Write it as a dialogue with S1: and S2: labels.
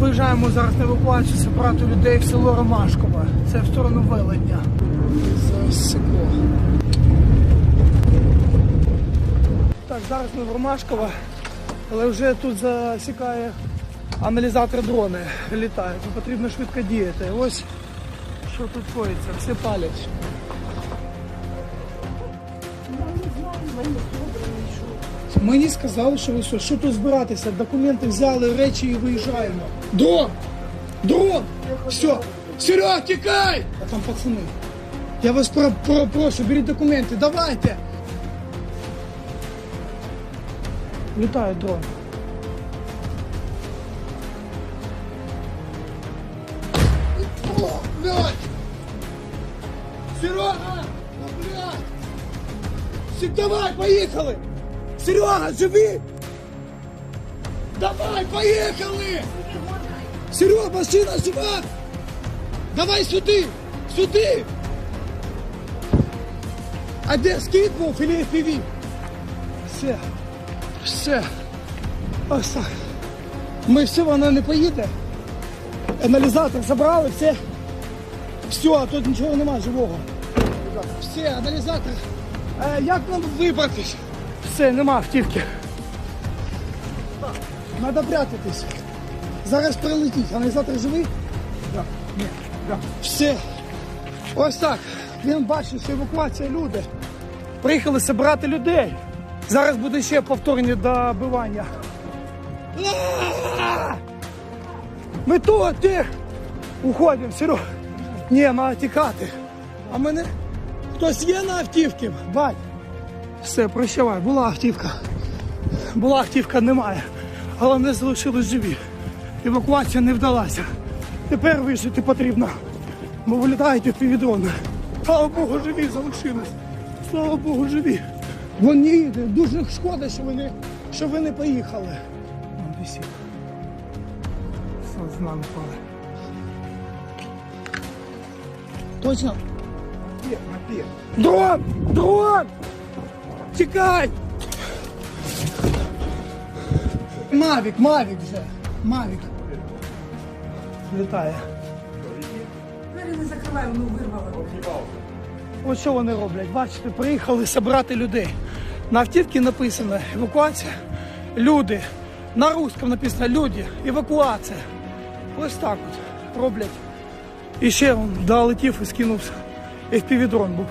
S1: Виїжджаємо зараз на евакуацію забрати людей в село Ромашкове. Це в сторону Велетня. Зараз село. Так, зараз ми в Ромашкове, але вже тут засікає аналізатор дрони. Літають. Потрібно швидко діяти. Ось що тут коїться, все палять. Мені сказали, що ви що, що тут збиратися? Документи взяли, речі і виїжджаємо. Дрон! Дрон! Все! Серега, тікай! А там пацани. Я вас про, про, прошу, беріть документи, давайте! Літає дрон. О, блядь! Серега! О, блядь! Сик, давай, поїхали! Серега, живи! Давай, поїхали! Серега, машина жива! Давай сюди! Сюди! А де скид був или FPV? Все. Все. Ось так. Ми все, вона не поїде. Аналізатор забрали, все. Все, а тут нічого немає живого. Все, аналізатор. Е, як нам вибратись? Все, нема автівки. Треба прятатись. Зараз прилетіть. Аналізатор живий? Так. Ні. Так. Все. Ось так. Він бачить, що евакуація люди. Приїхали зібрати людей. Зараз буде ще повторення добивання. Ми тут, ти! Уходимо, Серег. Ні, треба тікати. А мене хтось є на автівці? Бать. Все, прощавай, була автівка. Була автівка, немає. Але не залишились живі. Евакуація не вдалася. Тепер вижити потрібно. Бо вилітають півдрони. Слава Богу, живі залишились. Слава Богу, живі. Вон не їде. Дуже шкода, що ви не, що ви не поїхали. Вон висить. Все, з нами пали. Точно? Дрон! Дрон! Тікай! Мавік, Мавік вже. Мавік. Літає.
S2: Двері не закриваємо, ну вирвало.
S1: Ось що вони роблять. Бачите, приїхали зібрати людей. На автівці написано евакуація. Люди. На русском написано люди. Евакуація. Ось так от роблять. І ще он долетів і скинувся. FPV-дрон був.